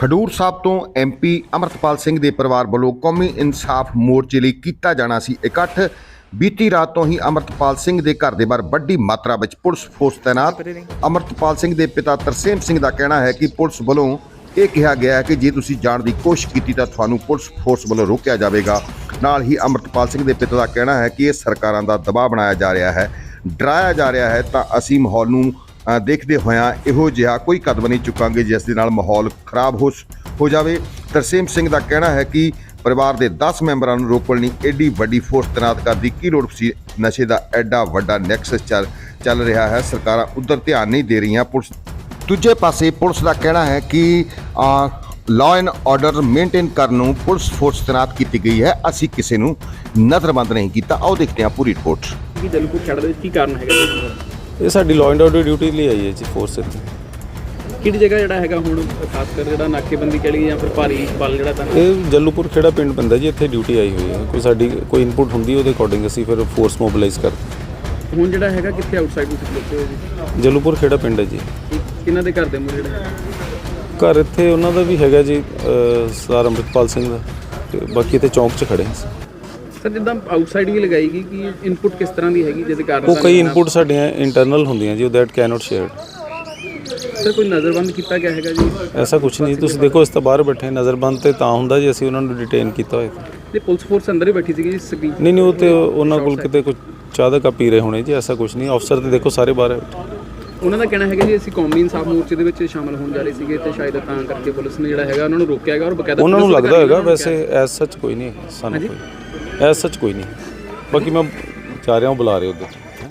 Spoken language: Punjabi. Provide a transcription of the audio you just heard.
ਖਡੂਰ ਸਾਹਿਬ ਤੋਂ ਐਮਪੀ ਅਮਰਤਪਾਲ ਸਿੰਘ ਦੇ ਪਰਿਵਾਰ ਵੱਲੋਂ ਕੌਮੀ ਇਨਸਾਫ ਮੋਰਚੇ ਲਈ ਕੀਤਾ ਜਾਣਾ ਸੀ ਇਕੱਠ। ਬੀਤੀ ਰਾਤ ਤੋਂ ਹੀ ਅਮਰਤਪਾਲ ਸਿੰਘ ਦੇ ਘਰ ਦੇ ਬਾਹਰ ਵੱਡੀ ਮਾਤਰਾ ਵਿੱਚ ਪੁਲਿਸ ਫੋਰਸ ਤੈਨਾਤ ਅਮਰਤਪਾਲ ਸਿੰਘ ਦੇ ਪਿਤਾ ਤਰਸੇਮ ਸਿੰਘ ਦਾ ਕਹਿਣਾ ਹੈ ਕਿ ਪੁਲਿਸ ਵੱਲੋਂ ਇਹ ਕਿਹਾ ਗਿਆ ਹੈ ਕਿ ਜੇ ਤੁਸੀਂ ਜਾਣ ਦੀ ਕੋਸ਼ਿਸ਼ ਕੀਤੀ ਤਾਂ ਤੁਹਾਨੂੰ ਪੁਲਿਸ ਫੋਰਸ ਵੱਲੋਂ ਰੋਕਿਆ ਜਾਵੇਗਾ। ਨਾਲ ਹੀ ਅਮਰਤਪਾਲ ਸਿੰਘ ਦੇ ਪਿਤਾ ਦਾ ਕਹਿਣਾ ਹੈ ਕਿ ਇਹ ਸਰਕਾਰਾਂ ਦਾ ਦਬਾਅ ਬਣਾਇਆ ਜਾ ਰਿਹਾ ਹੈ, ਡਰਾਇਆ ਜਾ ਰਿਹਾ ਹੈ ਤਾਂ ਅਸੀਂ ਮਾਹੌਲ ਨੂੰ ਦੇਖਦੇ ਹੋਇਆਂ ਇਹੋ ਜਿਹਾ ਕੋਈ ਕਦਮ ਨਹੀਂ ਚੁੱਕਾਂਗੇ ਜਿਸ ਦੇ ਨਾਲ ਮਾਹੌਲ ਖਰਾਬ ਹੋ ਹੋ ਜਾਵੇ। ਤਰਸੇਮ ਸਿੰਘ ਦਾ ਕਹਿਣਾ ਹੈ ਕਿ ਪਰਿਵਾਰ ਦੇ 10 ਮੈਂਬਰਾਂ ਨੂੰ ਰੋਕਣ ਲਈ ਐਡੀ ਵੱਡੀ ਫੋਰਸ ਤੈਨਾਤ ਕਰਨ ਦੀ ਕੀ ਲੋੜ ਸੀ ਨਸ਼ੇ ਦਾ ਐਡਾ ਵੱਡਾ ਨੈਕਸਸ ਚੱਲ ਚੱਲ ਰਿਹਾ ਹੈ? ਸਰਕਾਰਾਂ ਉਧਰ ਧਿਆਨ ਨਹੀਂ ਦੇ ਰਹੀਆਂ। ਪੁਲਿਸ ਦੂਜੇ ਪਾਸੇ ਪੁਲਿਸ ਦਾ ਕਹਿਣਾ ਹੈ ਕਿ ਲਾਅ ਐਂਡ ਆਰਡਰ ਮੇਨਟੇਨ ਕਰਨ ਨੂੰ ਪੁਲਿਸ ਫੋਰਸ ਤੈਨਾਤ ਕੀਤੀ ਗਈ ਹੈ। ਅਸੀਂ ਕਿਸੇ ਨੂੰ ਨਜ਼ਰਬੰਦ ਨਹੀਂ ਕੀਤਾ। ਆਓ ਦੇਖਦੇ ਹਾਂ ਪੂਰੀ ਰਿਪੋਰਟ। ਕਿ ਜਲਪੁਰ ਛੱਡ ਦੇ ਕੀ ਕਾਰਨ ਹੈਗਾ? ਇਹ ਸਾਡੀ ਲਾਅ ਐਂਡ ਆਰਡਰ ਡਿਊਟੀ ਲਈ ਆਈ ਹੈ ਜੀ ਫੋਰਸ ਇੱਥੇ ਕਿਹੜੀ ਜਗ੍ਹਾ ਜਿਹੜਾ ਹੈਗਾ ਹੁਣ ਖਾਸ ਕਰ ਜਿਹੜਾ ਨਾਕੇਬੰਦੀ ਕਹਿ ਲਈ ਜਾਂ ਫਿਰ ਭਾਰੀ ਬਲ ਜਿਹੜਾ ਤਾਂ? ਇਹ ਜੱਲੂਪੁਰ ਖੇੜਾ ਪਿੰਡ ਪੈਂਦਾ ਜੀ ਇੱਥੇ ਡਿਊਟੀ ਆਈ ਹੋਈ ਹੈ। ਕੋਈ ਸਾਡੀ ਕੋਈ ਇਨਪੁਟ ਹੁੰਦੀ ਉਹਦੇ ਅਕੋਰਡਿੰਗ ਅਸੀਂ ਫਿਰ ਫੋਰਸ ਮੋਬਿਲਾਈਜ਼ ਕਰਦੇ ਹੁਣ ਜਿਹੜਾ ਹੈਗਾ ਕਿੱਥੇ ਆਊਟਸਾਈਡ ਨੂੰ ਖਲੋਤੇ ਹੋਏ ਜੀ? ਜੱਲੂਪੁਰ ਖੇੜਾ ਪਿੰਡ ਹੈ ਜੀ। ਕਿ- ਕਿਹਨਾਂ ਦੇ ਘਰ ਦੇ ਮੂਹਰੇ ਜਿਹੜਾ ਹੈਗਾ? ਘਰ ਇੱਥੇ ਉਹਨਾਂ ਦਾ ਵੀ ਹੈਗਾ ਜੀ ਅਹ, ਸਰਦਾਰ ਅੰਮ੍ਰਿਤਪਾਲ ਸਿੰਘ ਦਾ ਤੇ ਬਾਕੀ ਇੱਥੇ ਚੌਂਕ 'ਚ ਖੜੇ ਹਾਂ ਅਸੀਂ। ਸਰ ਜਿੱਦਾਂ ਆਊਟਸਾਈਡ ਵੀ ਲਗਾਈ ਗਈ ਕਿ ਇਨਪੁਟ ਕਿਸ ਤਰ੍ਹਾਂ ਦੀ ਹੈਗੀ ਜਿਹਦੇ ਕਾਰਨ ਉਹ ਕਈ ਇਨਪੁਟ ਸਾਡੀਆਂ ਇੰਟਰਨਲ ਹੁੰਦੀਆਂ ਜੀ ਦੈਟ ਕੈਨੋਟ ਸ਼ੇਅਰਡ ਸਰ ਕੋਈ ਨਜ਼ਰਬੰਦ ਕੀਤਾ ਗਿਆ ਹੈਗਾ ਜੀ? ਐਸਾ ਕੁਝ ਨਹੀਂ ਤੁਸੀਂ ਦੇਖੋ ਇਸ ਤਾਂ ਬਾਹਰ ਬੈਠੇ ਨਜ਼ਰਬੰਦ ਤੇ ਤਾਂ ਹੁੰਦਾ ਜੀ ਅਸੀਂ ਉਹਨਾਂ ਨੂੰ ਡਿਟੇਨ ਕੀਤਾ ਹੋਇਆ। ਤਾਂ। ਪੁਲਿਸ ਫੋਰਸ ਅੰਦਰ ਹੀ ਬੈਠੀ ਸੀਗੀ ਜੀ ਸਕਰੀਨ ਨਹੀਂ ਨਹੀਂ ਉਹ ਤੇ ਉਹਨਾਂ ਕੋਲ ਕਿਤੇ ਕੁਝ ਚਾਹ ਦਾ ਕੱਪ ਪੀ ਰਹੇ ਹੋਣੇ ਜੀ ਐਸਾ ਕੁਝ ਨਹੀਂ। ਅਫਸਰ ਤੇ ਦੇਖੋ ਸਾਰੇ ਬਾਹਰ ਉਹਨਾਂ ਦਾ ਕਹਿਣਾ ਹੈਗਾ ਜੀ ਅਸੀਂ ਕੌਮੀ ਇਨਸਾਫ ਮੋਰਚੇ ਦੇ ਵਿੱਚ ਸ਼ਾਮਲ ਹੋਣ ਜਾ ਰਹੇ ਸੀਗੇ ਤੇ ਸ਼ਾਇਦ ਤਾਂ ਕਰਕੇ ਪੁਲਿਸ ਨੇ ਜਿਹੜਾ ਹੈਗਾ ਉਹਨਾਂ ਨੂੰ ਰੋਕਿਆ ਹੈਗਾ ਔਰ ਬਕਾਇਦਾ ਉਹਨਾਂ ਨੂੰ ਲੱਗਦਾ ਹੋਏਗਾ ਵੈਸੇ ਐਸ ਸੱਚ ਕੋਈ ਨਹੀਂ ਸਾਨੂੰ ਕੋਈ। ਐਸ ਸੱਚ ਕੋਈ ਨਹੀਂ। ਬਾਕੀ ਮੈਂ ਜਾ ਰਿਹਾ ਹਾਂ ਬੁਲਾ ਰਹੇ ਉਧਰ।